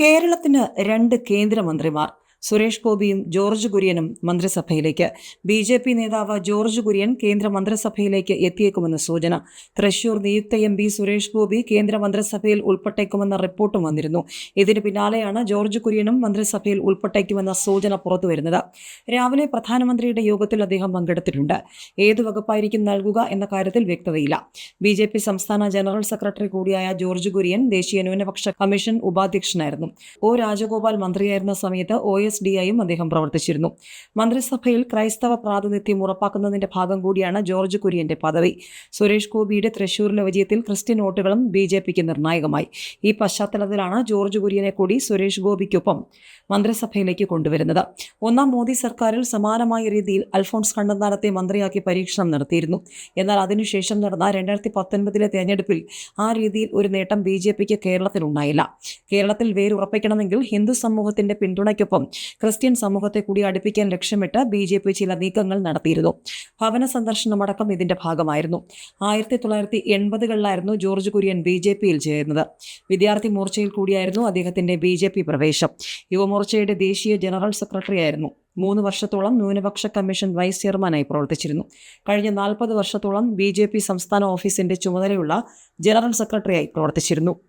കേരളത്തിന് രണ്ട് കേന്ദ്രമന്ത്രിമാർ സുരേഷ് ഗോപിയും ജോർജ് കുര്യനും മന്ത്രിസഭയിലേക്ക്. ബി ജെ പി നേതാവ് ജോർജ് കുര്യൻ കേന്ദ്ര മന്ത്രിസഭയിലേക്ക് എത്തിയേക്കുമെന്ന് സൂചന. തൃശൂർ നിയുക്ത എം പി സുരേഷ് ഗോപി കേന്ദ്ര മന്ത്രിസഭയിൽ ഉൾപ്പെട്ടേക്കുമെന്ന റിപ്പോർട്ടും വന്നിരുന്നു. ഇതിന് പിന്നാലെയാണ് ജോർജ് കുര്യനും മന്ത്രിസഭയിൽ ഉൾപ്പെട്ടേക്കുമെന്ന സൂചന പുറത്തുവരുന്നത്. രാവിലെ പ്രധാനമന്ത്രിയുടെ യോഗത്തിൽ അദ്ദേഹം പങ്കെടുത്തിട്ടുണ്ട്. ഏതു വകുപ്പായിരിക്കും നൽകുക എന്ന കാര്യത്തിൽ വ്യക്തതയില്ല. ബി ജെ പി സംസ്ഥാന ജനറൽ സെക്രട്ടറി കൂടിയായ ജോർജ് കുര്യൻ ദേശീയ ന്യൂനപക്ഷ കമ്മീഷൻ ഉപാധ്യക്ഷനായിരുന്നു. ഒ രാജഗോപാൽ മന്ത്രിയായിരുന്ന സമയത്ത് ഒ എസ് ഡി ആയും അദ്ദേഹം പ്രവർത്തിച്ചിരുന്നു. മന്ത്രിസഭയിൽ ക്രൈസ്തവ പ്രാതിനിധ്യം ഉറപ്പാക്കുന്നതിന്റെ ഭാഗം കൂടിയാണ് ജോർജ് കുര്യന്റെ പദവി. സുരേഷ് ഗോപിയുടെ തൃശൂരിലെ വിജയത്തിൽ ക്രിസ്ത്യൻ വോട്ടുകളും ബി ജെ പിക്ക് നിർണായകമായി. ഈ പശ്ചാത്തലത്തിലാണ് ജോർജ് കുര്യനെ കൂടി സുരേഷ് ഗോപിക്കൊപ്പം മന്ത്രിസഭയിലേക്ക് കൊണ്ടുവരുന്നത്. ഒന്നാം മോദി സർക്കാരിൽ സമാനമായ രീതിയിൽ അൽഫോൺസ് കണ്ണന്താനത്തെ മന്ത്രിയാക്കി പരീക്ഷണം നടത്തിയിരുന്നു. എന്നാൽ അതിനുശേഷം നടന്ന രണ്ടായിരത്തി പത്തൊൻപതിലെ തെരഞ്ഞെടുപ്പിൽ ആ രീതിയിൽ ഒരു നേട്ടം ബി ജെ പിക്ക് കേരളത്തിലുണ്ടായില്ല. കേരളത്തിൽ വേരുറപ്പിക്കണമെങ്കിൽ ഹിന്ദു സമൂഹത്തിന്റെ പിന്തുണയ്ക്കൊപ്പം ക്രിസ്ത്യൻ സമൂഹത്തെ കൂടി അടുപ്പിക്കാൻ ലക്ഷ്യമിട്ട് ബി ജെ പി ചില നീക്കങ്ങൾ നടത്തിയിരുന്നു. ഭവന സന്ദർശനമടക്കം ഇതിന്റെ ഭാഗമായിരുന്നു. ആയിരത്തി തൊള്ളായിരത്തി എൺപതുകളിലായിരുന്നു ജോർജ് കുര്യൻ ബി ജെ പിയിൽ ചേരുന്നത്. വിദ്യാർത്ഥി മോർച്ചയിൽ കൂടിയായിരുന്നു അദ്ദേഹത്തിന്റെ ബി ജെ പി പ്രവേശം. യുവമോർച്ചയുടെ ദേശീയ ജനറൽ സെക്രട്ടറി ആയിരുന്നു മൂന്ന് വർഷത്തോളം ന്യൂനപക്ഷ കമ്മീഷൻ വൈസ് ചെയർമാനായി പ്രവർത്തിച്ചിരുന്നു. കഴിഞ്ഞ നാൽപ്പത് വർഷത്തോളം ബി ജെ പി സംസ്ഥാന ഓഫീസിന്റെ ചുമതലയുള്ള ജനറൽ സെക്രട്ടറിയായി പ്രവർത്തിച്ചിരുന്നു.